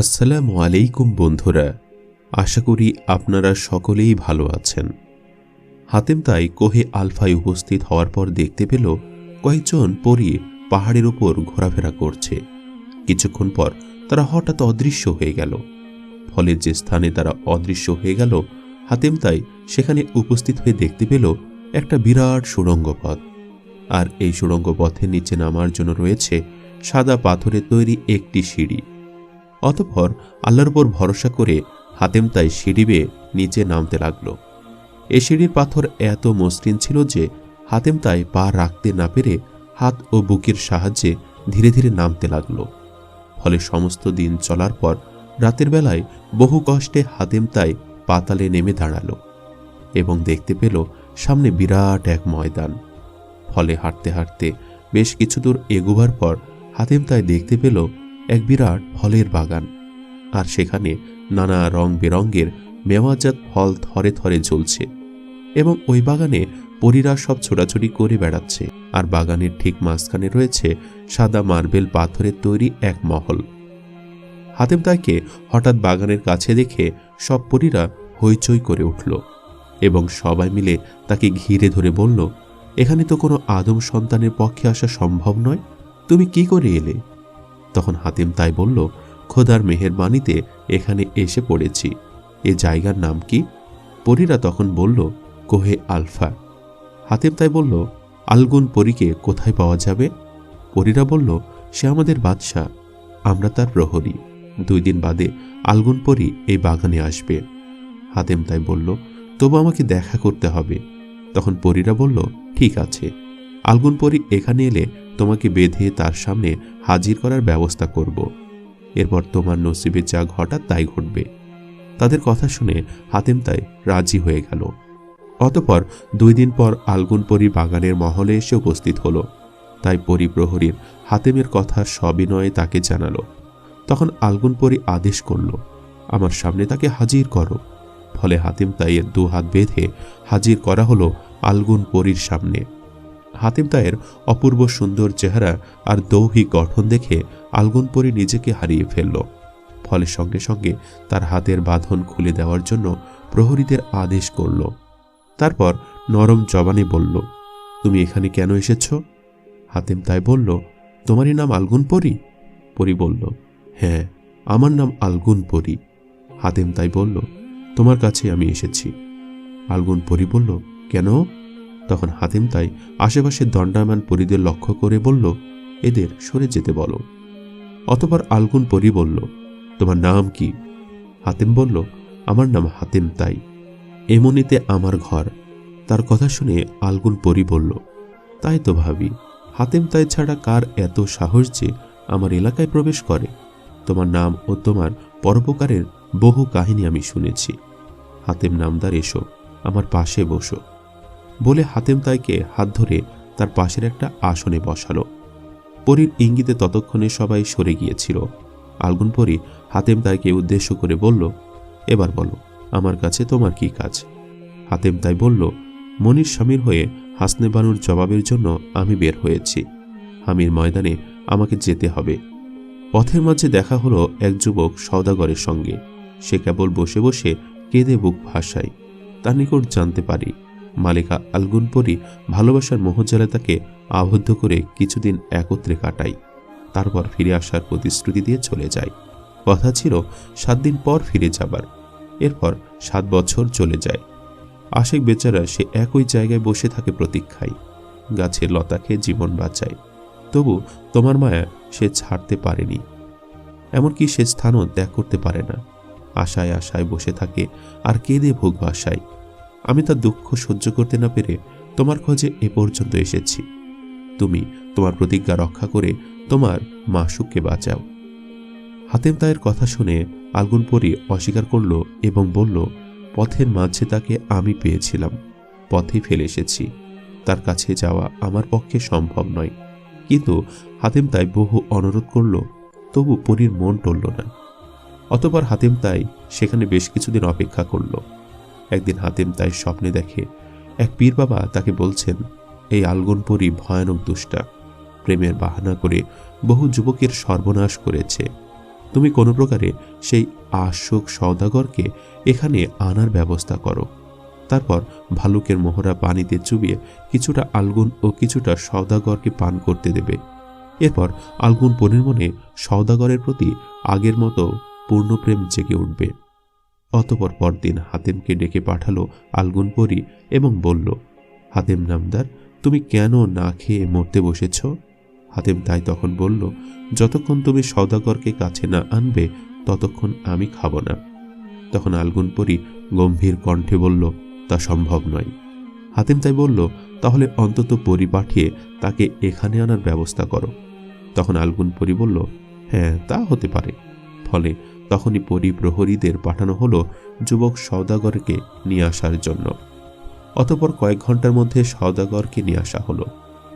আসসালামু আলাইকুম বন্ধুরা, আশা করি আপনারা সকলেই ভালো আছেন। হাতেম তাই কোহে আলফায় উপস্থিত হওয়ার পর দেখতে পেল কয়েকজন পরি পাহাড়ের ওপর ঘোরাফেরা করছে। কিছুক্ষণ পর তারা হঠাৎ অদৃশ্য হয়ে গেল। ফলে যে স্থানে তারা অদৃশ্য হয়ে গেল, হাতেম তাই সেখানে উপস্থিত হয়ে দেখতে পেল একটা বিরাট সুড়ঙ্গ পথ। আর এই সুড়ঙ্গ পথের নিচে নামার জন্য রয়েছে সাদা পাথরের তৈরি একটি সিঁড়ি। অতঃপর আল্লাহর উপর ভরসা করে হাতেম তাই সিঁড়ি বেয়ে নিচে নামতে লাগল। এ সিঁড়ির পাথর এত মসৃণ ছিল যে হাতেম তাই পা রাখতে না পেরে হাত ও বুকের সাহায্যে ধীরে ধীরে নামতে লাগল। ফলে সমস্ত দিন চলার পর রাতের বেলায় বহু কষ্টে হাতেম তাই পাতালে নেমে দাঁড়াল এবং দেখতে পেল সামনে বিরাট এক ময়দান। ফলে হাঁটতে হাঁটতে বেশ কিছু দূর এগোবার পর হাতেম তাই দেখতে পেল এক বিরাট ফলের বাগান, আর সেখানে নানা রং বেরঙ্গের মেওয়াজাত ফল থরে থরে ঝুলছে এবং ওই বাগানে পরীরা সব ছোটাছুটি করে বেড়াচ্ছে, আর বাগানের ঠিক মাঝখানে রয়েছে সাদা মার্বেল পাথরের তৈরি এক মহল। হাতেম তাকে হঠাৎ বাগানের কাছে দেখে সব পরীরা হইচই করে উঠল এবং সবাই মিলে তাকে ঘিরে ধরে বলল, এখানে তো কোনো আদম সন্তানের পক্ষে আসা সম্ভব নয়। তুমি কি করে এলে? তখন হাতিম তাই বলল, খোদার মেহেরবানিতে এখানে এসে পড়েছি। এ জায়গার নাম কি? পরীরা তখন বলল, কোহে আলফা। হাতিম তাই বলল, আলগুন পরীকে কোথায় পাওয়া যাবে? পরীরা বলল, সে আমাদের বাদশাহ, আমরা তার প্রহরী। দুই দিন বাদে আলগুন পরী এই বাগানে আসবে। হাতেম তাই বলল, তবু আমাকে দেখা করতে হবে। তখন পরীরা বলল, ঠিক আছে। আলগুন পরী এখানে এলে তোমাকে বেঁধে তার সামনে হাজির করার ব্যবস্থা করব। এরপর তোমার নসিবে যা ঘটা তাই ঘটবে। তাদের কথা শুনে হাতেম তাই রাজি হয়ে গেল। অতপর দুই দিন পর আলগুন পরি বাগানের মহলে এসে উপস্থিত হলো। তাই পরিপ্রহরীর হাতেমের কথা সবিনয়ে তাকে জানালো। তখন আলগুন পরি আদেশ করল, আমার সামনে তাকে হাজির করো। ফলে হাতিম তাইয়ের দু হাত বেঁধে হাজির করা হলো আলগুন পরীর সামনে। হাতিম তাইয়ের অপূর্ব সুন্দর চেহারা আর দৌহিক গঠন দেখে আলগুন পরি নিজেকে হারিয়ে ফেলল। ফলে সঙ্গে সঙ্গে তার হাতের বাঁধন খুলে দেওয়ার জন্য প্রহরীদের আদেশ করল। তারপর নরম জবানে বলল, তুমি এখানে কেন এসেছ? হাতেম তাই বলল, তোমারই নাম আলগুন পরি? পরি বলল হ্যাঁ আমার নাম আলগুন পরি। হাতেম তাই বলল, তোমার কাছে আমি এসেছি। আলগুন পরি বলল, কেন? তখন হাতিম তাই আশেপাশের দণ্ডায়মান পরীদের লক্ষ্য করে বলল, এদের সরে যেতে বলো। অতপর আলগুন পরি বলল, তোমার নাম কি? হাতিম বলল, আমার নাম হাতিম তাই। এমনিতে আমার ঘর। তার কথা শুনে আলগুন পরি বলল, তাই তো ভাবি, হাতিম তাই ছাড়া কার এত সাহস যে আমার এলাকায় প্রবেশ করে? তোমার নাম ও তোমার পরোপকারের বহু কাহিনী আমি শুনেছি। হাতেম নামদার এসো, আমার পাশে বসো। বলে হাতেম তাইকে হাত ধরে তার পাশের একটা আসনে বসালো। পরীর ইঙ্গিতে ততক্ষণে সবাই সরে গিয়েছিল। আলগুন পরি হাতেম তাইকে উদ্দেশ্য করে বলল, এবার বলো, আমার কাছে তোমার কি কাজ? হাতেম তাই বলল, মনির স্বামীর হয়ে হাসনে বানুর জবাবের জন্য আমি বের হয়েছি। হামির ময়দানে আমাকে যেতে হবে। পথের মাঝে দেখা হলো এক যুবক সওদাগরের সঙ্গে। সে কেবল বসে বসে কেঁদে বুক ভাসায়। তার নিকট জানতে পারি মালিকা আলগুনপরি ভালোবাসার মোহজালে তাকে আবদ্ধ করে কিছুদিন একত্রে কাটাই তারপর ফিরে আসার প্রতিশ্রুতি দিয়ে চলে যায়। কথা ছিল, সাত দিন পর ফিরে যাবার। এরপর সাত বছর চলে যায়। আশেক বেচারা সে একই জায়গায় বসে থাকে প্রতীক্ষায়। গাছের লতাকে জীবন বাঁচায়। তবু তোমার মায়া সে ছাড়তে পারেনি। এমনকি সে স্থানও ত্যাগ করতে পারে না। আশায় আশায় বসে থাকে আর কেঁদে ভোগ ভাসায় আমি তার দুঃখ সহ্য করতে না পেরে তোমার খোঁজে এ পর্যন্ত এসেছি। তুমি তোমার প্রতিজ্ঞা রক্ষা করে তোমার মাসুককে বাঁচাও। হাতেম তায়ের কথা শুনে আলগুনপরি অস্বীকার করল এবং বলল, পথের মাঝে তাকে আমি পেয়েছিলাম। পথে ফেলে এসেছি। তার কাছে যাওয়া আমার পক্ষে সম্ভব নয়। কিন্তু হাতেম তাই বহু অনুরোধ করল, তবু পরীর মন টলল না। অতপর হাতেম তাই সেখানে বেশ কিছুদিন অপেক্ষা করল। একদিন হাতেম তাই স্বপ্নে দেখে, এক পীর বাবা তাকে বলছেন, এই আলগনপরি ভয়ানক দুষ্টা। প্রেমের বাহানা করে বহু যুবকের সর্বনাশ করেছে। তুমি কোনো প্রকারে সেই আশোক সওদাগরকে এখানে আনার ব্যবস্থা করো। তারপর ভালুকের মোহরা পানিতে চুবিয়ে কিছুটা আলগুন ও কিছুটা সওদাগরকে পান করতে দেবে। এরপর আলগুন পনির মনে সওদাগরের প্রতি আগের মতো পূর্ণপ্রেম জেগে উঠবে। অতপর পরদিন হাতেমকে ডেকে পাঠালো আলগুন পরি এবং বলল, হাতেম নামদার, তুমি কেন না খেয়ে মরতে বসেছ? হাতেম তাই তখন বলল, যতক্ষণ তুমি সওদাগরকে কাছে না আনবে, ততক্ষণ আমি খাব না। তখন আলগুন পরি গম্ভীর কণ্ঠে বলল, তা সম্ভব নয়। হাতেম তাই বলল, তাহলে অন্তত পরি পাঠিয়ে তাকে এখানে আনার ব্যবস্থা করো। তখন আলগুন পরি বলল হ্যাঁ তা হতে পারে। ফলে তখনই পরি প্রহরীদের পাঠানো হলো যুবক সওদাগরকে নিয়ে আসার জন্য। অতপর কয়েক ঘণ্টার মধ্যে সওদাগরকে নিয়ে আসা হলো।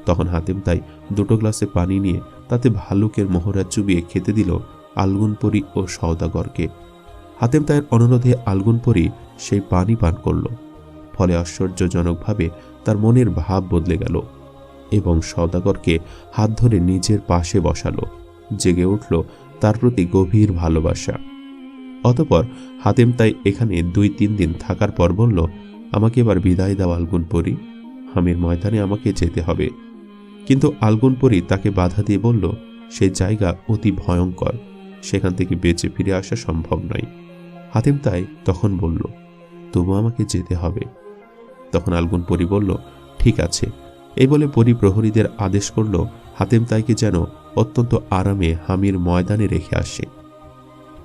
তখন হাতেম তাই দুটো গ্লাসে পানি নিয়ে তাতে ভালুকের মোহরা চুবিয়ে খেতে দিল আলগুনপরি ও সওদাগরকে। হাতেম তাইয়ের অনুরোধে আলগুনপরি সেই পানি পান করল। ফলে আশ্চর্যজনকভাবে তার মনের ভাব বদলে গেল এবং সওদাগরকে হাত ধরে নিজের পাশে বসালো। জেগে উঠল তার প্রতি গভীর ভালোবাসা। অতপর হাতেম তাই এখানে দুই তিন দিন থাকার পর বলল, আমাকে এবার বিদায় দাও, আলগুনপরি। হামির ময়দানে আমাকে যেতে হবে। কিন্তু আলগুনপরি তাকে বাধা দিয়ে বলল, সে জায়গা অতি ভয়ঙ্কর। সেখান থেকে বেঁচে ফিরে আসা সম্ভব নয়। হাতেম তাই তখন বলল, তবু আমাকে যেতে হবে। তখন আলগুন পরি বলল, ঠিক আছে। এই বলে পরি প্রহরীদের আদেশ করল হাতেম তাইকে যেন অত্যন্ত আরামে হামির ময়দানে রেখে আসে।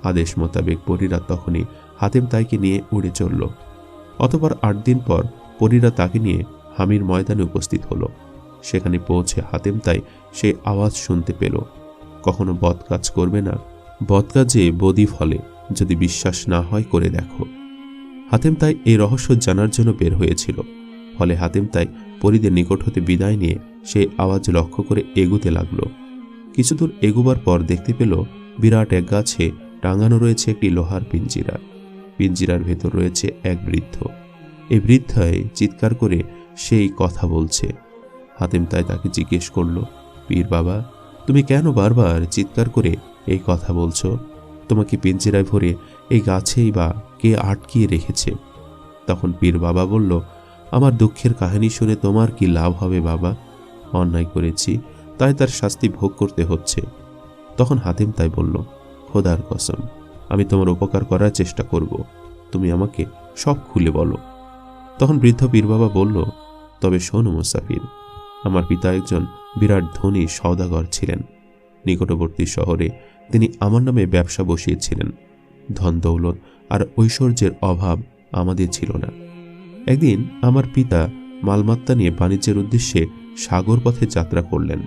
আদেশ মোতাবেক পরীরা তখনই হাতেম তাইকে নিয়ে উড়ে চলল। অতপর আট দিন পর পরীরা তাকে নিয়ে হামির ময়দানে উপস্থিত হলো। সেখানে পৌঁছে হাতেম তাই সে আওয়াজ শুনতে পেল। কখনো বদ কাজ করবে না, বদ কাজে বদি ফলে, যদি বিশ্বাস না হয় করে দেখো। হাতেম তাই এই রহস্য জানার জন্য বের হয়েছিল। ফলে হাতেম তাই পরিদের নিকট হতে বিদায় নিয়ে সে আওয়াজ লক্ষ্য করে এগুতে লাগল। কিছুদূর এগুবার পর দেখতে পেল বিরাট এক গাছে টাঙানো রয়েছে একটি লোহার পিঞ্জিরা। পিঞ্জিরার ভেতর রয়েছে এক বৃদ্ধ। এই বৃদ্ধায় চিৎকার করে সেই কথা বলছে। হাতেম তাই তাকে জিজ্ঞেস করল, পীর বাবা, তুমি কেন বারবার চিৎকার করে এই কথা বলছো? তোমাকে পিঞ্জিরায় ভরে এই গাছেই বা কে আটকিয়ে রেখেছে? তখন পীর বাবা বলল আমার দুঃখের কাহিনী শুনে তোমার কি লাভ হবে বাবা? অন্যায় করেছি, তাই তার শাস্তি ভোগ করতে হচ্ছে। তখন হাতিম তাই বলল, খোদার কসম, আমি তোমার উপকার করার চেষ্টা করব। তুমি আমাকে সব খুলে বলো। তখন বৃদ্ধ পীর বাবা বলল, তবে শোনো মুসাফির, আমার পিতা একজন বিরাট ধনী সওদাগর ছিলেন। নিকটবর্তী শহরে তিনি আমার নামে ব্যবসা বসিয়েছিলেন। ধন দৌলত আর ঐশ্বর্যের অভাব আমাদের ছিল না। একদিন আমার পিতা মালমাত্তা নিয়ে বাণিজ্যের উদ্দেশ্যে সাগর পথে যাত্রা করলেন।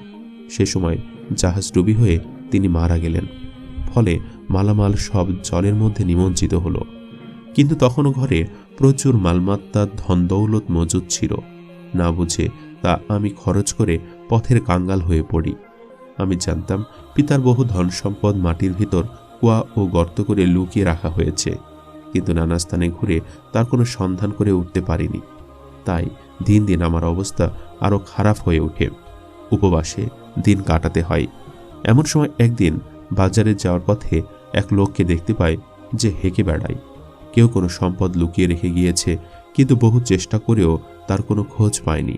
সে সময় জাহাজ ডুবি হয়ে তিনি মারা গেলেন। ফলে মালামাল সব জলের মধ্যে নিমজ্জিত হলো। কিন্তু তখনও ঘরে প্রচুর মালমাত্তা ধন দৌলত মজুদ ছিল। না বুঝে তা আমি খরচ করে পথের কাঙ্গাল হয়ে পড়ি। আমি জানতাম পিতার বহু ধন সম্পদ মাটির ভিতর কুয়া ও গর্ত করে লুকিয়ে রাখা হয়েছে। কিন্তু নানা স্থানে ঘুরে তার কোনো সন্ধান করে উঠতে পারিনি। তাই দিন দিন আমার অবস্থা আরও খারাপ হয়ে ওঠে। উপবাসে দিন কাটাতে হয়। এমন সময় একদিন বাজারে যাওয়ার পথে এক লোককে দেখতে পাই যে হেঁকে বেড়ায়। কেউ কোনো সম্পদ লুকিয়ে রেখে গিয়েছে, কিন্তু বহু চেষ্টা করেও তার কোনো খোঁজ পায়নি।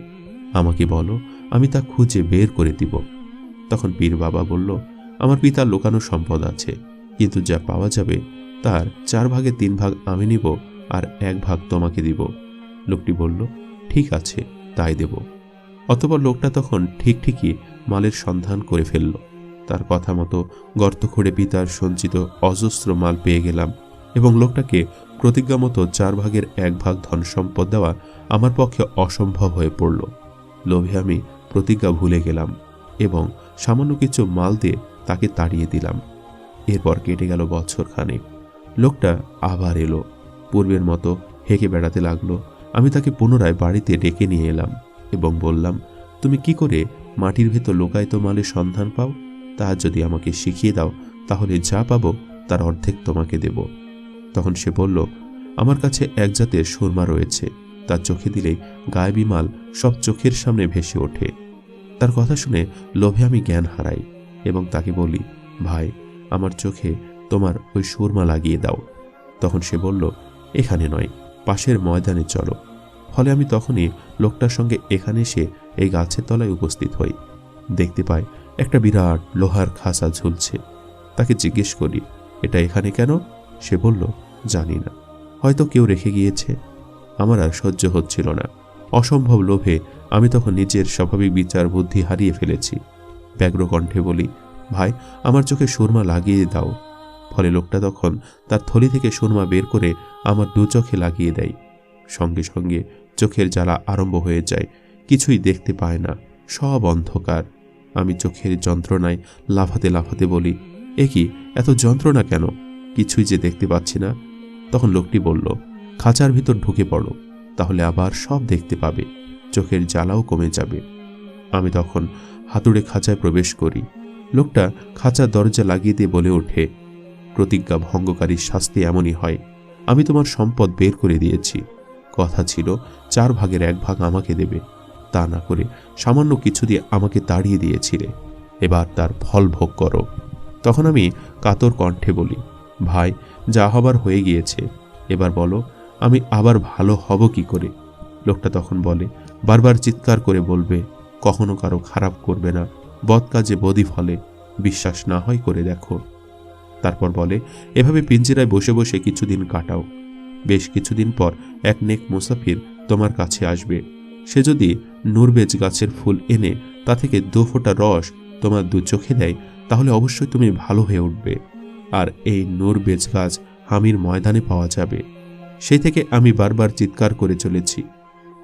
আমাকে বলো, আমি তা খুঁজে বের করে দিব। তখন পীর বাবা বলল, আমার পিতার লোকানো সম্পদ আছে, কিন্তু যা পাওয়া যাবে তার চার ভাগে তিন ভাগ আমি নিব আর এক ভাগ তোমাকে দিব। লোকটি বলল, ঠিক আছে, তাই দেব। অতপর লোকটা তখন ঠিক ঠিকই মালের সন্ধান করে ফেলল। তার কথা মতো গর্ত খুঁড়ে পিতার সঞ্চিত অজস্র মাল পেয়ে গেলাম এবং লোকটাকে প্রতিজ্ঞা মতো চার ভাগের এক ভাগ ধন সম্পদ দেওয়া আমার পক্ষে অসম্ভব হয়ে পড়ল। লোভে আমি প্রতিজ্ঞা ভুলে গেলাম এবং সামান্য কিছু মাল দিয়ে তাকে তাড়িয়ে দিলাম। এরপর কেটে গেল বছরখানেক। লোকটা আবার এলো। পূর্বের মতো হেঁকে বেড়াতে লাগল। আমি তাকে পুনরায় বাড়িতে ডেকে নিয়ে এলাম এবং বললাম, তুমি কি করে মাটির ভেতর লোকায়িত মালের সন্ধান পাও? তা যদি আমাকে শিখিয়ে দাও, তাহলে যা পাবো তার অর্ধেক তোমাকে দেব। তখন সে বলল, আমার কাছে এক জাতের সুরমা রয়েছে। তার চোখে দিলেই গায়েবী মাল সব চোখের সামনে ভেসে ওঠে। তার কথা শুনে লোভে আমি জ্ঞান হারাই এবং তাকে বলি, ভাই, আমার চোখে তোমার ওই সুরমা লাগিয়ে দাও। তখন সে বলল, এখানে নয়, পাশের ময়দানে চলো। ফলে আমি তখনই লোকটার সঙ্গে এখানে এসে এই গাছের তলায় উপস্থিত হই। দেখতে পাই একটা বিরাট লোহার খাসা ঝুলছে। তাকে জিজ্ঞেস করি, এটা এখানে কেন? সে বলল, জানি না। হয়তো কেউ রেখে গিয়েছে। আমার আর সহ্য হচ্ছিল না। অসম্ভব লোভে আমি তখন নিজের স্বাভাবিক বিচার বুদ্ধি হারিয়ে ফেলেছি। ব্যগ্র কণ্ঠে বলি, ভাই, আমার চোখে সুরমা লাগিয়ে দাও। ফলে লোকটা তখন তার থলি থেকে সুরমা বের করে আমার দু চোখে লাগিয়ে দেয়। সঙ্গে সঙ্গে চোখের জ্বালা আরম্ভ হয়ে যায়, কিছুই দেখতে পায় না, সব অন্ধকার। আমি চোখের যন্ত্রণায় লাফাতে লাফাতে বলি, এ কি, এত যন্ত্রণা কেন? কিছুই যে দেখতে পাচ্ছি না। তখন লোকটি বলল, খাঁচার ভিতর ঢুকে পড়ো, তাহলে আবার সব দেখতে পাবে, চোখের জ্বালাও কমে যাবে। আমি তখন হাতুড়ে খাঁচায় প্রবেশ করি। লোকটা খাঁচার দরজা লাগিয়ে দিয়ে বলে ওঠে প্রতিজ্ঞা ভঙ্গকারীর শাস্তি এমনই হয়। আমি তোমার সম্পদ বের করে দিয়েছি। কথা ছিল, চার ভাগের এক ভাগ আমাকে দেবে। তা না করে সামান্য কিছু দিয়ে আমাকে তাড়িয়ে দিয়েছিলে। এবার তার ফল ভোগ করো। তখন আমি কাতর কণ্ঠে বলি, ভাই, যা হবার হয়ে গিয়েছে। এবার বলো, আমি আবার ভালো হব কি করে? লোকটা তখন বলে, বারবার চিৎকার করে বলবে, কখনো কারও খারাপ করবে না। বদ কাজে বদি ফলে। বিশ্বাস না হয় করে দেখো। তারপর বলে, এভাবে পিঞ্জিরায় বসে বসে কিছুদিন কাটাও। বেশ কিছুদিন পর এক নেক মুসাফির তোমার কাছে আসবে। সে যদি নুরবেজ গাছের ফুল এনে তা থেকে দু ফোঁটা রস তোমার দু চোখে দেয়, তাহলে অবশ্যই তুমি ভালো হয়ে উঠবে। আর এই নুরবেজ গাছ হামির ময়দানে পাওয়া যাবে। সেই থেকে আমি বারবার চিৎকার করে চলেছি।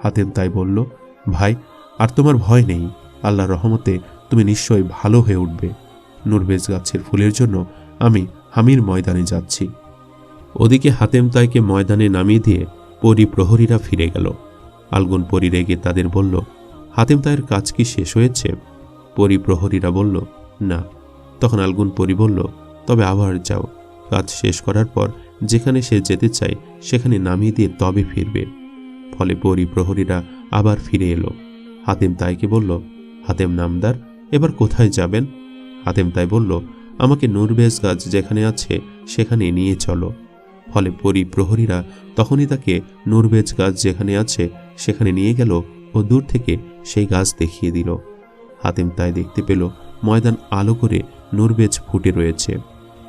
হাতেম তাই বলল, ভাই, আর তোমার ভয় নেই। আল্লাহর রহমতে তুমি নিশ্চয়ই ভালো হয়ে উঠবে। নুরবেজ গাছের ফুলের জন্য আমি হামির ময়দানে যাচ্ছি। ওদিকে হাতেম তাইকে ময়দানে নামিয়ে দিয়ে পরি প্রহরীরা ফিরে গেল। আলগুন পরি রেগে তাদের বলল, হাতেম তাইয়ের কাজ কি শেষ হয়েছে? পরি প্রহরীরা বলল, না। তখন আলগুন পরি বলল, তবে আবার যাও। কাজ শেষ করার পর যেখানে সে যেতে চায়, সেখানে নামিয়ে দিয়ে তবে ফিরবে। ফলে পরি প্রহরীরা আবার ফিরে এলো। হাতেম তাইকে বলল, হাতেম নামদার, এবার কোথায় যাবেন? হাতেম তাই বলল আমাকে নুরবেজ গাছ যেখানে আছে সেখানে নিয়ে চলো। ফলে পরি প্রহরীরা তখনই তাকে নুরবেজ গাছ যেখানে আছে সেখানে নিয়ে গেল ও দূর থেকে সেই গাছ দেখিয়ে দিল। হাতেম তাই দেখতে পেল ময়দান আলো করে নুরবেজ ফুটে রয়েছে।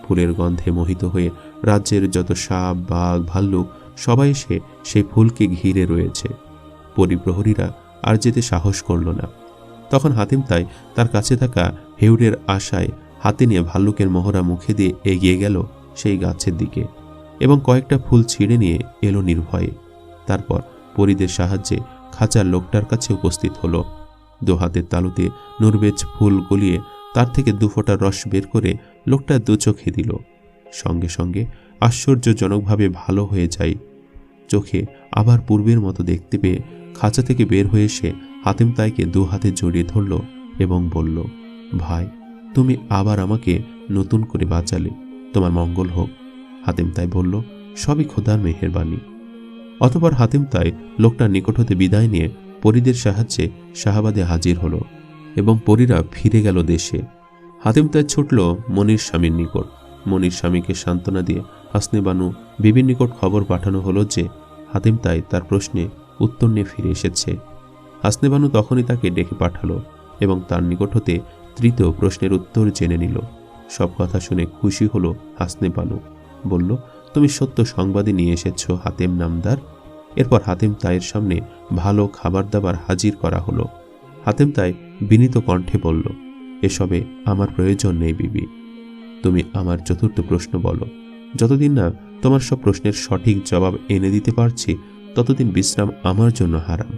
ফুলের গন্ধে মোহিত হয়ে রাজ্যের যত সাপ, বাঘ, ভাল্লুক, সবাই এসে সেই ফুলকে ঘিরে রয়েছে। পরিপ্রহরীরা আর যেতে সাহস করল না। তখন হাতিম তাই তার কাছে থাকা হেউরের আশায় হাতে নিয়ে ভাল্লুকের মহড়া মুখে দিয়ে এগিয়ে গেল সেই গাছের দিকে এবং কয়েকটা ফুল ছিঁড়ে নিয়ে এলো নির্ভয়ে। তারপর পরিদের সাহায্যে খাঁচার লোকটার কাছে উপস্থিত হলো। হাতের তালুতে নুরবেজ ফুল গলিয়ে তার থেকে দু ফোঁটা রস বের করে লোকটা দু চোখে দিল। সঙ্গে সঙ্গে আশ্চর্যজনকভাবে ভালো হয়ে যায়। চোখে আবার পূর্বের মতো দেখতে পেয়ে খাঁচা থেকে বের হয়ে এসে হাতিম তাইকে দু হাতে জড়িয়ে ধরল এবং বলল, ভাই তুমি আবার আমাকে নতুন করে বাঁচালে, তোমার মঙ্গল হোক। হাতিম তাই বলল, সবই খোদার মেহেরবানি। অতপর হাতিম তাই লোকটার নিকট হতে বিদায় নিয়ে পরিদের সাহায্যে শাহাবাদে হাজির হলো এবং পরীরা ফিরে গেল দেশে। হাতিম তাই ছুটল মনির স্বামীর নিকট। মনির স্বামীকে সান্ত্বনা দিয়ে হাসনে বানু বিবির নিকট খবর পাঠানো হলো যে হাতিম তাই তার প্রশ্নে উত্তর নিয়ে ফিরে এসেছে। হাসনে বানু তখনই তাকে ডেকে পাঠালো এবং তার নিকট হতে তৃতীয় প্রশ্নের উত্তর জেনে নিল। সব কথা শুনে খুশি হলো হাসনে বানু। বলল, তুমি সত্য সংবাদে নিয়ে এসেছ, হাতেম নামদার? এরপর হাতেম তাইয়ের সামনে ভালো খাবার দাবার হাজির করা হলো। হাতেম তাই বিনীত কণ্ঠে বলল, এসবে আমার প্রয়োজন নেই বিবি। তুমি আমার চতুর্থ প্রশ্ন বলো। যতদিন না তোমার সব প্রশ্নের সঠিক জবাব এনে দিতে পারছি, ততদিন বিশ্রাম আমার জন্য হারাম।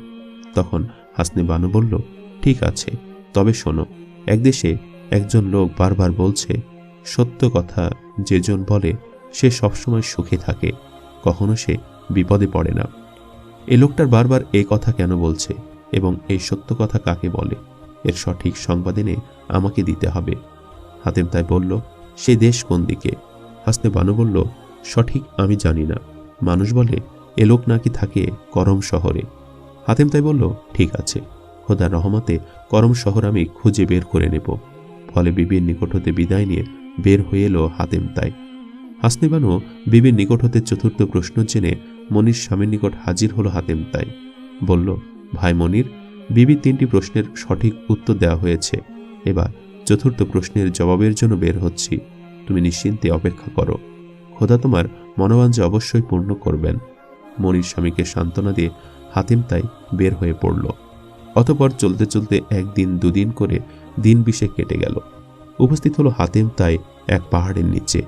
তখন হাসনে বানু বলল, ঠিক আছে, তবে শোনো এক দেশে একজন লোক বারবার বলছে, সত্য কথা যেজন বলে, সে সবসময় সুখে থাকে, কখনো সে বিপদে পড়ে না। এই লোকটার বারবার এই কথা কেন বলছে এবং এই সত্য কথা কাকে বলে? এর সঠিক সংবাদ এনে আমাকে দিতে হবে। হাতেম তাই বলল, সে দেশ কোন দিকে? হাসনে বানু বলল, সঠিক আমি জানি না। মানুষ বলে, এ লোক নাকি থাকে করম শহরে। হাতেম তাই বলল, ঠিক আছে। খোদার রহমতে করম শহর আমি খুঁজে বের করে নেব। ফলে বিবির নিকট হতে বিদায় নিয়ে বের হয়ে এলো হাতেম তাই। হাসনিবানু বিবির নিকট হতে চতুর্থ প্রশ্ন জেনে মনির স্বামীর নিকট হাজির হলো হাতেম তাই। বলল, ভাই মনির, বিবি তিনটি প্রশ্নের সঠিক উত্তর দেওয়া হয়েছে। এবার চতুর্থ প্রশ্নের জবাবের জন্য বের হচ্ছি। তুমি নিশ্চিন্তে অপেক্ষা করো। খোদা তোমার মনোবাঞ্জে অবশ্যই পূর্ণ করবেন। মনির স্বামীকে সান্ত্বনা দিয়ে হাতিম তাই বের হয়ে পড়ল। অতপর চলতে চলতে একদিন দুদিন করে দিন বিশে কেটে গেল। উপস্থিত হলো হাতিম তাই এক পাহাড়ের নিচে।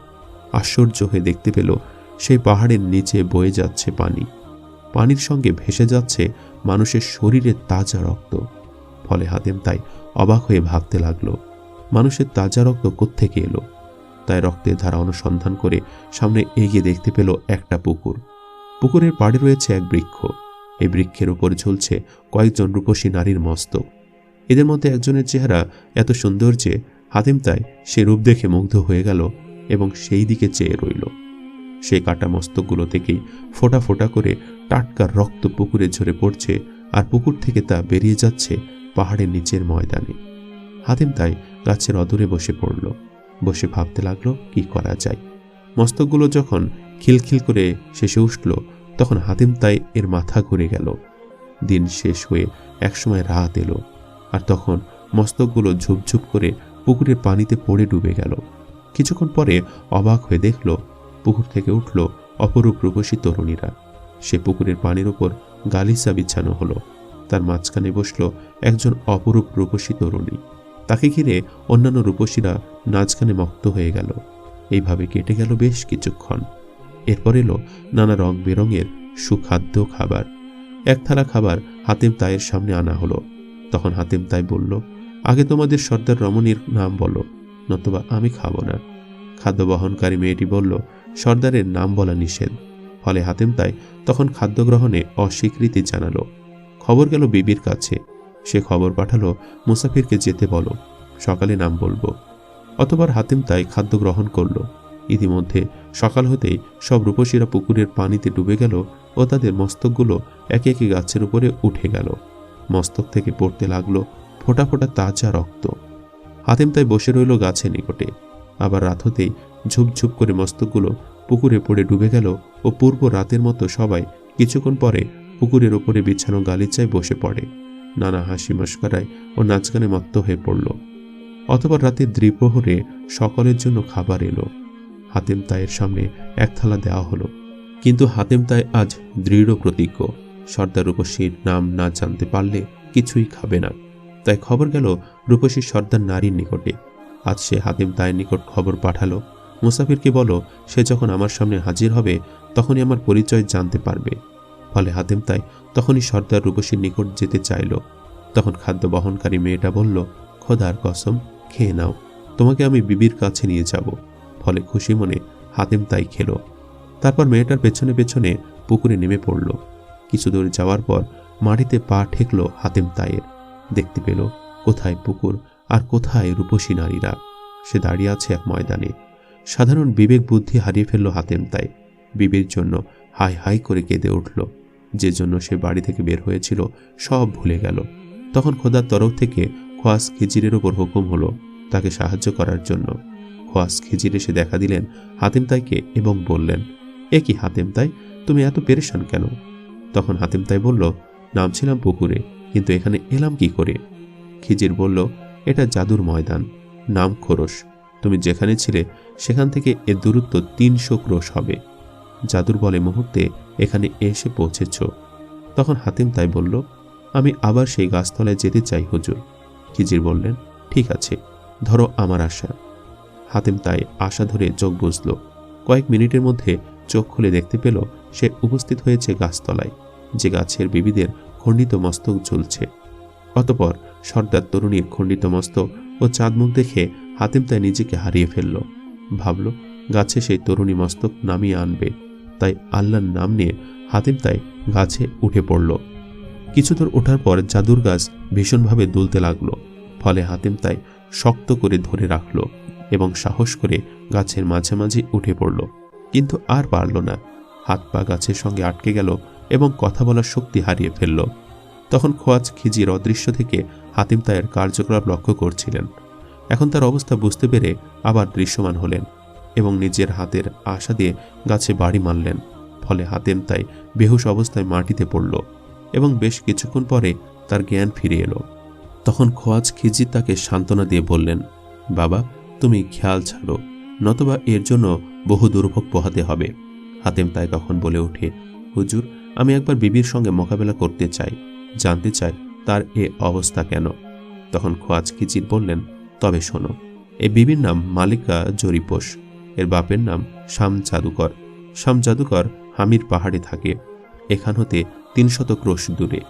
আশ্চর্য হয়ে দেখতে পেল সেই পাহাড়ের নিচে বয়ে যাচ্ছে পানি। পানির সঙ্গে ভেসে যাচ্ছে মানুষের শরীরে তাজা রক্ত। ফলে হাতেম তাই অবাক হয়ে ভাবতে লাগল, মানুষের তাজা রক্ত কোত্থেকে এলো? তাই রক্তের ধারা অনুসন্ধান করে সামনে এগিয়ে দেখতে পেল একটা পুকুর। পুকুরের পাড়ে রয়েছে এক বৃক্ষ। এই বৃক্ষের উপর ঝুলছে কয়েকজন রূপসী নারীর মস্তক এদের মধ্যে একজনের চেহারা এত সুন্দর যে হাতিম তাই সে রূপ দেখে মুগ্ধ হয়ে গেল এবং সেই দিকে চেয়ে রইল। সেই কাটা মস্তকগুলো থেকেই ফোটা ফোটা করে টাটকা রক্ত পুকুরে ঝরে পড়ছে আর পুকুর থেকে তা বেরিয়ে যাচ্ছে পাহাড়ের নিচের ময়দানে। হাতিম তাই গাছের অদূরে বসে পড়ল। বসে ভাবতে লাগল, কি করা যায়? মস্তকগুলো যখন খিলখিল করে শেষে উঠল তখন হাতিম তাই এর মাথা ঘুরে গেল। দিন শেষ হয়ে একসময় রাত এলো, আর তখন মস্তকগুলো ঝুপঝুপ করে পুকুরের পানিতে পড়ে ডুবে গেল। কিছুক্ষণ পরে অবাক হয়ে দেখল, পুকুর থেকে উঠল অপরূপ রূপসী তরুণীরা। সে পুকুরের পানির ওপর গালিসা বিছানো হলো। তার মাঝখানে বসল একজন অপরূপ রূপসী তরুণী। তাকে ঘিরে অন্যান্য রূপসীরা নাচখানে মক্ত হয়ে গেল। এইভাবে কেটে গেল বেশ কিছুক্ষণ। এরপর এলো নানা রং বেরঙের সুখাদ্য খাবার। এক থালা খাবার হাতেম তাইয়ের সামনে আনা হলো। তখন হাতেম তাই বলল, আগে তোমাদের সর্দার রমণীর নাম বলো, নতুবা আমি খাব না। খাদ্য বহনকারী মেয়েটি বলল, সর্দারের নাম বলা নিষেধ। ফলে হাতেম তাই তখন খাদ্য গ্রহণে অস্বীকৃতি জানালো। খবর গেল বিবির কাছে। সে খবর পাঠালো, মুসাফিরকে যেতে বলো, সকালে নাম বলব। অতবার হাতিম তাই খাদ্য গ্রহণ করল। ইতিমধ্যে সকাল হতেই সব রূপসীরা পুকুরের পানিতে ডুবে গেল ও তাদের মস্তকগুলো একে একে গাছের উপরে উঠে গেল। মস্তক থেকে পড়তে লাগল ফোটা ফোটা তাজা রক্ত। হাতিম তাই বসে রইল গাছের নিকটে। আবার রাত হতেই ঝুপঝুপ করে মস্তকগুলো পুকুরে পড়ে ডুবে গেল ও পূর্ব রাতের মতো সবাই কিছুক্ষণ পরে পুকুরের ওপরে বিছানো গালিচায় বসে পড়ে। নানা হাসি মস্করায় ও নাচগানে মত্ত হয়ে পড়ল। অথবা রাতে দ্বিপ্রহরে সকলের জন্য খাবার এলো। হাতেম তাইয়ের সামনে এক থালা দেওয়া হলো। কিন্তু হাতেম তাই আজ দৃঢ় প্রতিজ্ঞ। সর্দার রূপসীর নাম না জানতে পারলে কিছুই খাবে না। তাই খবর গেল রূপসী সর্দার নারীর নিকটে। আজ সে হাতেম তাইয়ের নিকট খবর পাঠালো। মুসাফিরকে বলো, সে যখন আমার সামনে হাজির হবে, তখনই আমার পরিচয় জানতে পারবে। ফলে হাতেম তাই তখনই সর্দার রূপসীর নিকট যেতে চাইল। তখন খাদ্য বহনকারী মেয়েটা বলল, খোদার কসম, খেয়ে নাও। তোমাকে আমি বিবির কাছে নিয়ে যাব। ফলে খুশি মনে হাতেম তাই খেলো। তারপর মেয়েটার পেছনে পেছনে পুকুরে নেমে পড়ল। কিছু দূর যাওয়ার পর মাটিতে পা ঠেকল হাতেম তাইয়ের। দেখতে পেল কোথায় পুকুর আর কোথায় রূপসী নারীরা। সে দাঁড়িয়ে আছে এক ময়দানে। সাধারণ বিবেক বুদ্ধি হারিয়ে ফেলল হাতেম তাই। বিবির জন্য হাই হাই করে কেঁদে উঠল। যে জন্য সে বাড়ি থেকে বের হয়েছিল সব ভুলে গেল। তখন খোদার তরফ থেকে খোয়াস খিজিরের ওপর হুকুম হলো তাকে সাহায্য করার জন্য। খোয়াস খিজির এসে দেখা দিলেন হাতিম তাইকে এবং বললেন, এ কি হাতেম তাই? তুমি এত পেরেশান কেন? তখন হাতিম তাই বলল, নামছিলাম পুকুরে, কিন্তু এখানে এলাম কি করে? খিজির বলল, এটা জাদুর ময়দান, নাম খোরস তুমি যেখানে ছিলে, সেখান থেকে এর দূরত্ব তিনশো ক্রোশ হবে। জাদুর বলে মুহূর্তে এখানে এসে পৌঁছেছ। তখন হাতিম তাই বলল, আমি আবার সেই গাছতলায় যেতে চাই হুজুর। খিজির বললেন, ঠিক আছে, ধরো আমার আশা। হাতিম তাই আশা ধরে চোখ বুঝল কয়েক মিনিটের মধ্যে চোখ খুলে দেখতে পেল, সে উপস্থিত হয়েছে গাছতলায়। যে গাছের বিবিদের খণ্ডিত মস্তক ঝুলছে। অতপর সর্দার তরুণীর খণ্ডিত মস্তক ও চাঁদমুখ দেখে হাতিম তাই নিজেকে হারিয়ে ফেলল। ভাবল, গাছে সেই তরুণী মস্তক নামিয়ে আনবে। তাই আল্লাহর নাম নিয়ে হাতিম তাই গাছে উঠে পড়ল। কিছু দূর ওঠার পর জাদুর গাছ ভীষণভাবে দুলতে লাগল। ফলে হাতিম তাই শক্ত করে ধরে রাখল। এবং সাহস করে গাছের মাঝে মাঝে উঠে পড়ল। কিন্তু আর পারল না। হাত পা গাছের সঙ্গে আটকে গেল এবং কথা বলার শক্তি হারিয়ে ফেলল। তখন খোয়াজ খিজির অদৃশ্য থেকে হাতিম তাইয়ের কার্যকলাপ লক্ষ্য করছিলেন। এখন তার অবস্থা বুঝতে পেরে আবার দৃশ্যমান হলেন এবং নিজের হাতের আশা দিয়ে গাছে বাড়ি মারলেন। ফলে হাতেম তাই বেহুশ অবস্থায় মাটিতে পড়ল এবং বেশ কিছুক্ষণ পরে তার জ্ঞান ফিরে এলো। তখন খোয়াজ খিজির তাকে সান্ত্বনা দিয়ে বললেন, বাবা তুমি খেয়াল ছাড়ো, নতবা এর জন্য বহু দুর্ভোগ পোহাতে হবে। হাতেম তাই তখন বলে ওঠে, হুজুর, আমি একবার বিবির সঙ্গে মোকাবেলা করতে চাই, জানতে চাই তার এ অবস্থা কেন? তখন খোয়াজ খিজির বললেন, তবে শোনো এই বিবির নাম মালিকা জরিপোষ, এর বাপের নাম শাম জাদুকর। শাম জাদুকর হামির পাহাড়ে থাকে, এখান হতে তিনশত ক্রোশ দূরে।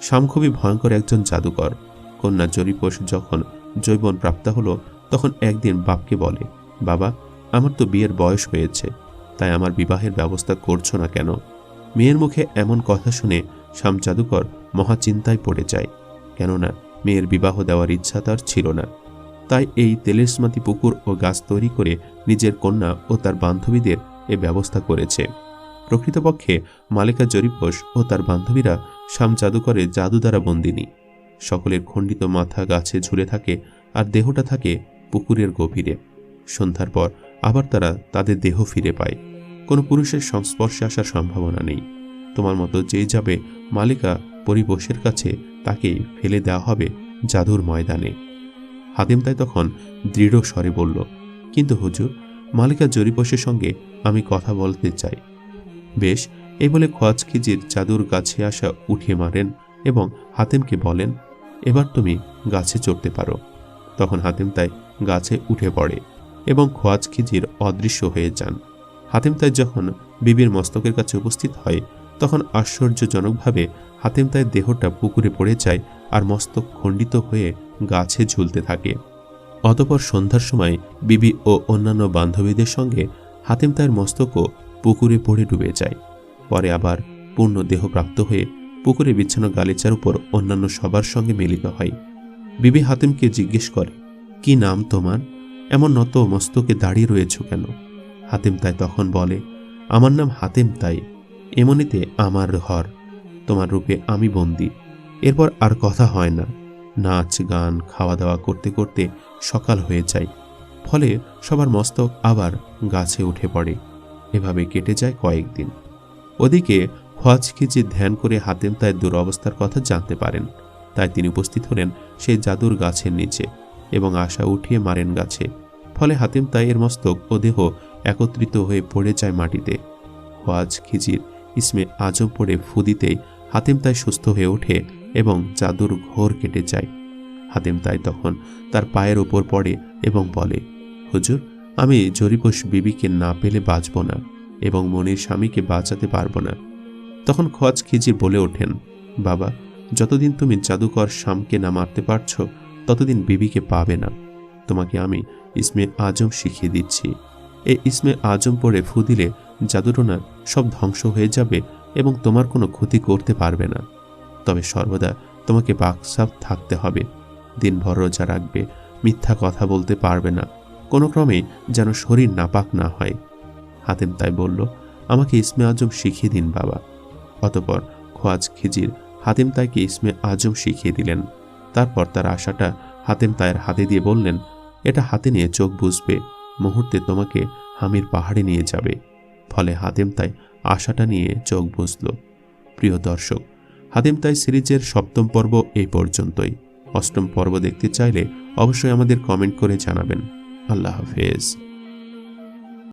শাম খুবই ভয়ঙ্কর একজন জাদুকর। কন্যা জরিপোষ যখন যৌবন প্রাপ্ত হলো তখন একদিন বাপকে বলে, বাবা, আমার তো বিয়ের বয়স হয়েছে, তাই আমার বিবাহের ব্যবস্থা করছ না কেন? মেয়ের মুখে এমন কথা শুনে শাম জাদুকর মহাচিন্তায় পড়ে যায়, কেননা মেয়ের বিবাহ দেওয়ার ইচ্ছা তার ছিল না। তাই এই তেলেসমাতি পুকুর ও গাছ তৈরি করে নিজের কন্যা ও তার বান্ধবীদের এ ব্যবস্থা করেছে। প্রকৃতপক্ষে মালিকা জরিপোষ ও তার বান্ধবীরা শাম জাদুকরে জাদু দ্বারা বন্দিনী। সকলের খণ্ডিত মাথা গাছে ঝুলে থাকে আর দেহটা থাকে পুকুরের গভীরে। সন্ধ্যার পর আবার তারা তাদের দেহ ফিরে পায়। কোনো পুরুষের সংস্পর্শে আসার সম্ভাবনা নেই। তোমার মতো যেই যাবে, মালিকা পরিবেশের কাছে তাকে ফেলে দেওয়া হবে জাদুর ময়দানে। হাতিম তাই তখন দৃঢ় স্বরে বলল, কিন্তু হুজুর, মালিকা জরিপোষের সঙ্গে আমি কথা বলতে চাই। বেশ এই বলে খোয়াজ জাদুর গাছে আসা উঠিয়ে মারেন এবং হাতেমকে বলেন, এবার তুমি গাছে চড়তে পারো। তখন হাতিম তাই গাছে উঠে পড়ে এবং খোয়াজ খিজির অদৃশ্য হয়ে যান। হাতিম তাই যখন বিবির মস্তকের কাছে উপস্থিত হয়, তখন আশ্চর্যজনকভাবে হাতিম তাই দেহটা পুকুরে পড়ে যায় আর মস্তক খণ্ডিত হয়ে গাছে ঝুলতে থাকে। অতপর সন্ধ্যার সময় বিবি ও অন্যান্য বান্ধবীদের সঙ্গে হাতিম তাইয়ের মস্তকও পুকুরে পড়ে ডুবে যায়। পরে আবার পূর্ণ দেহপ্রাপ্ত হয়ে পুকুরে বিছানো গালিচার উপর অন্যান্য সবার সঙ্গে মিলিত হয়। বিবি হাতিমকে জিজ্ঞেস করে কি নাম তোমার? এমন নত মস্তকে দাঁড়িয়ে রয়েছ কেন? হাতিম তাই তখন বলে, আমার নাম হাতিম তাই, এমনিতে আমার ঘর তোমার রূপে আমি বন্দি। এরপর আর কথা হয় না। নাচ, গান খাওয়া দাওয়া করতে করতে সকাল হয়ে যায়। ফলে সবার মস্তক আবার গাছে উঠে পড়ে। এভাবে কেটে যায় কয়েকদিন। ওদিকে হজকে যে ধ্যান করে হাতেম তাই দুরবস্থার কথা জানতে পারেন, তাই তিনি উপস্থিত হলেন সেই জাদুর গাছের নিচে। এবং আশা উঠিয়ে মারেন গাছে। ফলে হাতিম তাইয়ের মস্তক ও দেহ একত্রিত হয়ে পড়ে যায় মাটিতে। খোয়াজ খিজির, ইসমে আজম পড়ে ফু দিতেই হাতিম তাই সুস্থ হয়ে ওঠে এবং জাদুর ঘোর কেটে যায়। হাতিম তাই তখন তার পায়ের ওপর পড়ে এবং বলে, হুজুর, আমি জরিপোষ বিবিকে না পেলে বাঁচব না এবং মনির স্বামীকে বাঁচাতে পারব না। তখন খোয়াজ, খিজির বলে ওঠেন, বাবা, যতদিন তুমি জাদুকর শামকে না মারতে পারছ ততদিন বিবিকে পাবে না। তোমাকে আমি ইসমে আজম শিখিয়ে দিচ্ছি। এই ইসমে আজম পড়ে ফু দিলে জাদুটোনা সব ধ্বংস হয়ে যাবে এবং তোমার কোনো ক্ষতি করতে পারবে না। তবে সর্বদা তোমাকে বাকসাপ থাকতে হবে। দিনভর রোজা রাখবে, মিথ্যা কথা বলতে পারবে না। কোনো ক্রমেই যেন শরীর নাপাক না হয়। হাতেম তাই বলল, আমাকে ইসমে আজম শিখিয়ে দিন বাবা। অতপর খোয়াজ খিজির হাতেম তাইকে ইসমে আজম শিখিয়ে দিলেন। তারপর তার আশাটা হাতেম তায়ের হাতে দিয়ে বললেন, এটা হাতে নিয়ে চোখ বুঝবে। মুহূর্তে তোমাকে হামির পাহাড়ে নিয়ে যাবে। ফলে হাতেম তাই আশাটা নিয়ে চোখ বুঝল। প্রিয় দর্শক, হাতেম তাই সিরিজের সপ্তম পর্ব এই পর্যন্তই। অষ্টম পর্ব দেখতে চাইলে অবশ্যই আমাদের কমেন্ট করে জানাবেন। আল্লাহ হাফেজ।